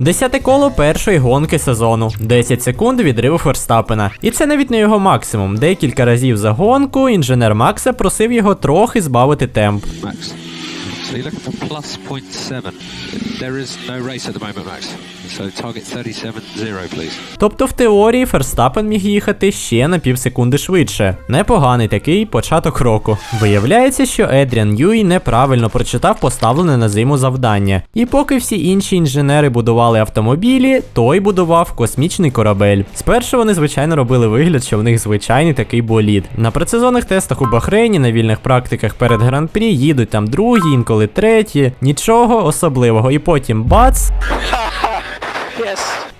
Десяте коло першої гонки сезону. 10 секунд відриву Ферстапена. І це навіть не його максимум. Декілька разів за гонку інженер Макса просив його трохи збавити темп. Max. So you're looking for plus 0.7. There is no race at the moment, Max. So target 37.0, please. Тобто в теорії Ферстапен міг їхати ще на пів секунди швидше. Непоганий такий початок року. Виявляється, що Едріан Юй неправильно прочитав поставлене на зиму завдання. І поки всі інші інженери будували автомобілі, той будував космічний корабель. Спершу вони, звичайно, робили вигляд, що в них звичайний такий болід. На предсезонних тестах у Бахрейні, на вільних практиках перед гран-прі їдуть там другі, інколи треті, нічого особливого. І потім бац,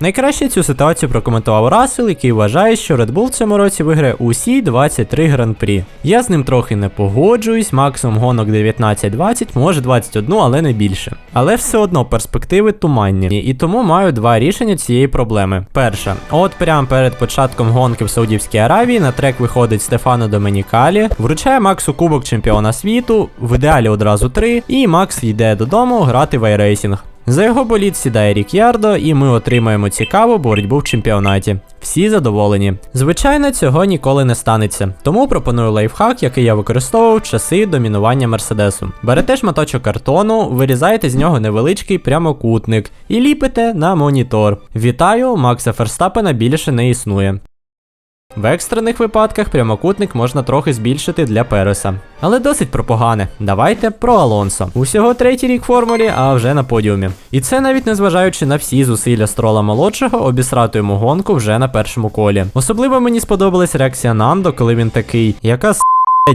Найкраще цю ситуацію прокоментував Рассел, який вважає, що Red Bull в цьому році виграє усі 23 гран-прі. Я з ним трохи не погоджуюсь, максимум гонок 19-20, може 21, але не більше. Але все одно перспективи туманні, і тому маю два рішення цієї проблеми. Перше, от прямо перед початком гонки в Саудівській Аравії на трек виходить Стефано Доменікалі, вручає Максу кубок чемпіона світу, в ідеалі одразу три, і Макс йде додому грати в айрейсінг. За його боліт сідає Рік'ярдо, і ми отримаємо цікаву боротьбу в чемпіонаті. Всі задоволені. Звичайно, цього ніколи не станеться. Тому пропоную лайфхак, який я використовував в часи домінування Мерседесу. Берете шматочок картону, вирізаєте з нього невеличкий прямокутник і ліпите на монітор. Вітаю, Макса Ферстапена більше не існує. В екстрених випадках прямокутник можна трохи збільшити для Переса. Але досить про погане. Давайте про Алонсо. Усього третій рік формулі, а вже на подіумі. І це навіть незважаючи на всі зусилля строла молодшого обісрати йому гонку вже на першому колі. Особливо мені сподобалась реакція Нандо, коли він такий, яка с***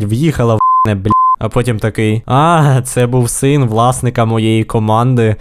в'їхала в не бля. А потім такий: А, це був син власника моєї команди.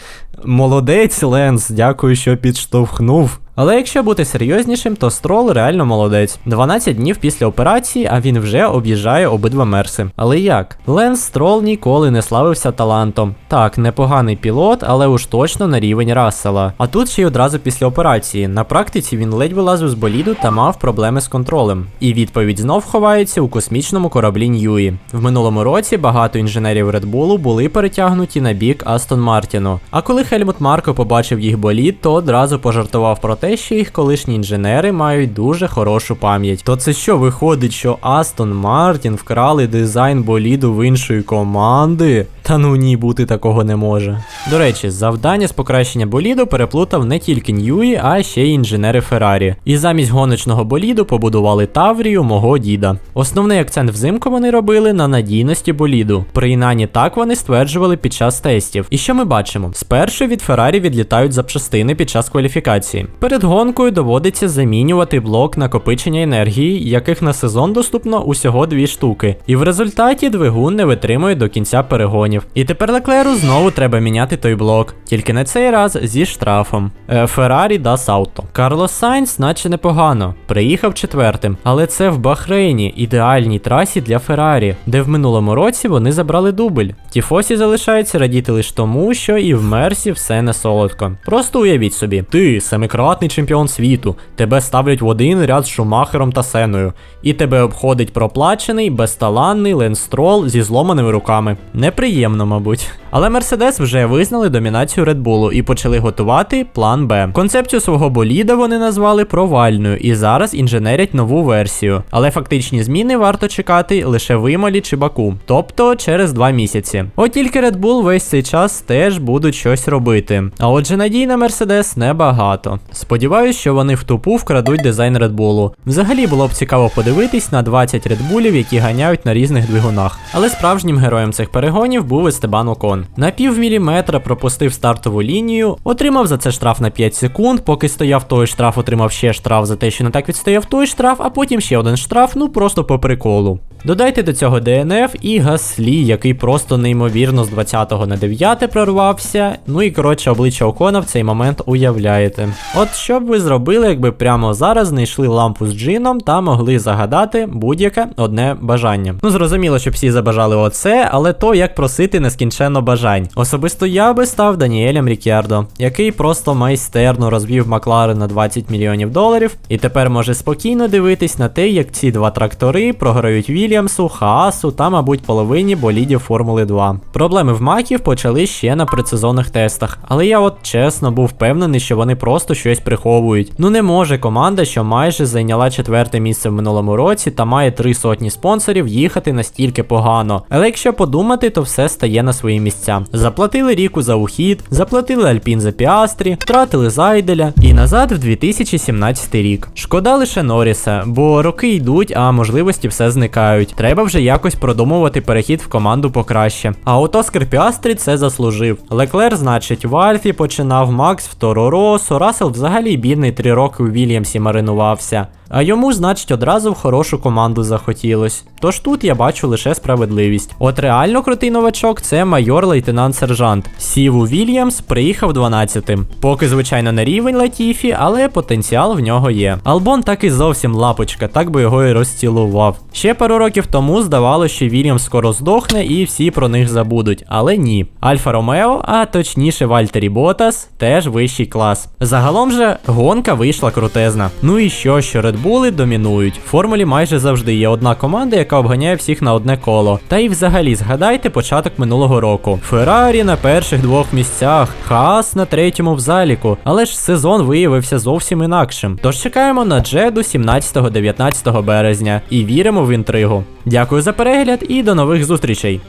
Молодець, Ленс, дякую, що підштовхнув. Але якщо бути серйознішим, то Строл реально молодець. 12 днів після операції, а він вже об'їжджає обидва мерси. Але як? Ленс Строл ніколи не славився талантом. Так, непоганий пілот, але уж точно на рівень Рассела. А тут ще й одразу після операції. На практиці він ледь вилазив з боліду та мав проблеми з контролем. І відповідь знов ховається у космічному кораблі Ньюї. В минулому році багато інженерів Bull були перетягнуті на бік Астон Мартіну. А коли Хельмут Марко побачив їх болід, то одразу пожартував про те, що їх колишні інженери мають дуже хорошу пам'ять. То це що виходить, що Астон Мартін вкрали дизайн боліду в іншої команди? Та ну ні, бути такого не може. До речі, завдання з покращення боліду переплутав не тільки Ньюї, а ще й інженери Феррарі. І замість гоночного боліду побудували Таврію мого діда. Основний акцент взимку вони робили на надійності боліду. Принаймні так вони стверджували під час тестів. І що ми бачимо? Спершу від Феррарі відлітають запчастини під час кваліфікації. Перед гонкою доводиться замінювати блок накопичення енергії, яких на сезон доступно усього дві штуки. І в результаті двигун не витримує до кінця перегонів. І тепер Леклеру знову треба міняти той блок, тільки на цей раз зі штрафом. Е, Феррарі дас ауто. Карлос Сайнс, наче непогано, приїхав четвертим, але це в Бахрейні, ідеальній трасі для Феррарі, де в минулому році вони забрали дубль. Тіфосі залишається радіти лише тому, що і в Мерсі все не солодко. Просто уявіть собі, ти семикратний чемпіон світу, тебе ставлять в один ряд з Шумахером та Сеною, і тебе обходить проплачений, безталанний Ленстрол зі зломаними руками. Неприємно, мабуть. Але Мерседес вже визнали домінацію Red Bull і почали готувати план Б. Концепцію свого боліда вони назвали провальною і зараз інженерять нову версію. Але фактичні зміни варто чекати лише в Імалі чи Баку, тобто через два місяці. От тільки Red Bull весь цей час теж будуть щось робити. А отже, надій на Мерседес небагато. Сподіваюсь, що вони в тупу вкрадуть дизайн Red Bull. Взагалі було б цікаво подивитись на 20 Red Bullів, які ганяють на різних двигунах. Але справжнім героєм цих перегонів був Естебан Окон. На пів міліметра пропустив стартову лінію, отримав за це штраф на 5 секунд, поки стояв той штраф, отримав ще штраф за те, що не так відстояв той штраф, а потім ще один штраф, ну просто по приколу. Додайте до цього ДНФ і Гаслі, який просто неймовірно з 20 на 9 прорвався. Ну і коротше обличчя Окона в цей момент уявляєте. От що б ви зробили, якби прямо зараз знайшли лампу з джином та могли загадати будь-яке одне бажання. Ну зрозуміло, що всі забажали оце, але то як просити нескінченно бажань. Особисто я би став Даніелем Рікярдо, який просто майстерно розвів Макларен на 20 мільйонів доларів, і тепер може спокійно дивитись на те, як ці два трактори програють Вільямсу, Хаасу та, мабуть, половині болідів Формули 2. Проблеми в Маків почали ще на предсезонних тестах, але я от чесно був впевнений, що вони просто щось приховують. Ну не може команда, що майже зайняла четверте місце в минулому році та має три сотні спонсорів, їхати настільки погано. Але якщо подумати, то все стає на свої місця. Заплатили ріку за ухід, заплатили Альпін за Піастрі, втратили Зайделя і назад в 2017 рік. Шкода лише Норріса, бо роки йдуть, а можливості все зникають. Треба вже якось продумувати перехід в команду покраще. А от Оскар Піастрі це заслужив. Леклер, значить, в Альфі починав, Макс в Торо Росо, Рассел взагалі бідний три роки у Вільямсі маринувався. А йому, значить, одразу в хорошу команду захотілось. Тож тут я бачу лише справедливість. От реально крутий новачок це майор лейтенант сержант. Сів у Вільямс, приїхав 12-тим. Поки, звичайно, не рівень Латіфі, але потенціал в нього є. Албон так і зовсім лапочка, так би його і розцілував. Ще пару років тому здавалося, що Вільямс скоро здохне і всі про них забудуть. Але ні. Альфа Ромео, а точніше Вальтері Ботас, теж вищий клас. Загалом же гонка вийшла крутезна. Ну і що, що Bull домінують. В формулі майже завжди є одна команда, яка обганяє всіх на одне коло. Та й взагалі згадайте початок минулого року. Феррарі на перших двох місцях, Хаас на третьому в заліку. Але ж сезон виявився зовсім інакшим. Тож чекаємо на Джеду 17-19 березня і віримо в інтригу. Дякую за перегляд і до нових зустрічей.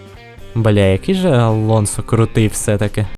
Бля, який же Алонсо крутий все-таки.